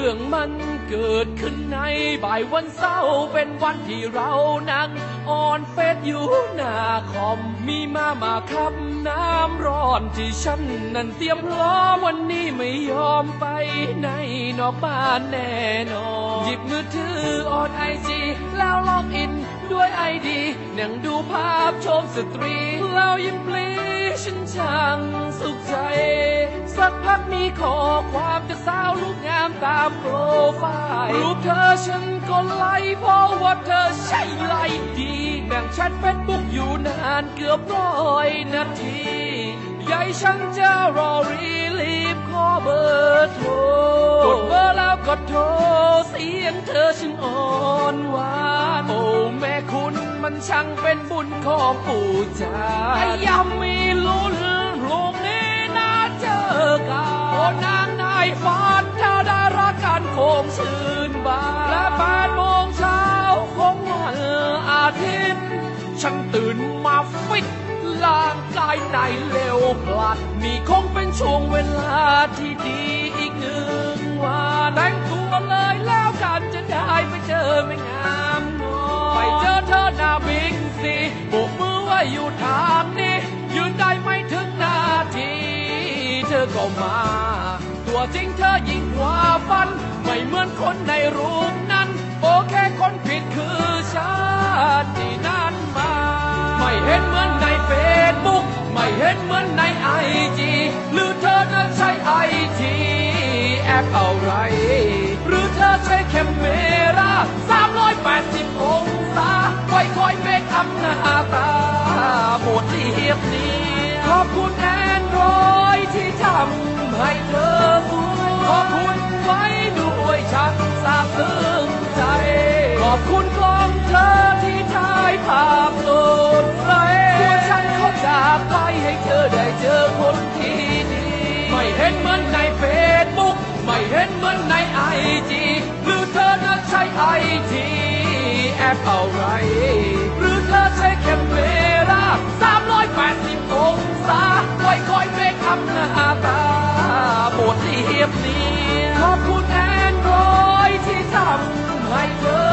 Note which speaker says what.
Speaker 1: รื่องมันเกิดขึ้นในบ่ายวันเสาร์เป็นวันที่เรานั่งออนเฟซอยู่หน้าคอมมีมามาคับน้ำร้อนที่ฉันนั้นเตรียมพร้อมวันนี้ไม่ยอมไปในนอกบ้านแน่นอนหยิบมือถือออนไอจีแล้วล็อกอินด้วยไอดีนั่งดูภาพชมสตรีแล้วยิ้มปลีฉันช่างสุขใจ สักพักมีข้อความจากสาวลูกงามตามโปรไฟล์รูปเธอฉันก็ไลค์เพราะว่าเธอใช่ไลค์ดีแบ่งแชทเฟซบุ๊กอยู่นานเกือบร้อยนาทีใหญ่ฉันจะรอรีรีบขอเบอร์โทรกดเบอร์แล้วก็โทรเสียงเธอฉันอ่อนหวานโอ้แม่คุณมันช่างเป็นบุญของปู่จ้าแต่ยังมีลุ้น ฉันตื่นมาฟิตร่างกายในเร็วพลัดนี่คงเป็นช่วงเวลาที่ดีอีกหนึ่งวันแต่งตัวเลยแล้วกันจะได้ไปเจอไม่งามนอนไปเจอเธอหน้าบิ๊กซีโบกมือว่าอยู่ทางนี้ ยืนได้ไม่ถึงนาที เธอก็มา ตัวจริงเธอยิ่งกว่าฝัน ไม่เหมือนคนในรูปนั้น โอเคคนผิดคือฉันที่นา เห็นเหมือนในไอจีหรือเธอนั้นใช้ไอทีแอปอะไร หรือเธอใช้แคมเมรา380 องศาไว้คอยเมคอัพหน้าตาหมดเรียบเนี้ขอบคุณแอนดรอยที่ทำให้เธอสวยขอบคุณไว้ด้วยฉันซาบซึ้งใจ ขอบคุณกล้องเธอที่ถ่ายภาพสดใสาจากไปให้เธอได้เจอคนที่ดี ไม่เห็นเหมือนในเฟซบุ๊กไม่เห็นเหมือนในไอจีหรือเธอนั้นใช้ไอทีแอปอะไร หรือเธอใช้แคมเมรา380องศาไว้คอยเมคอัพหน้าตาหมดเรียบเนียนขอบคุณแอนดรอยที่ทำให้เธอ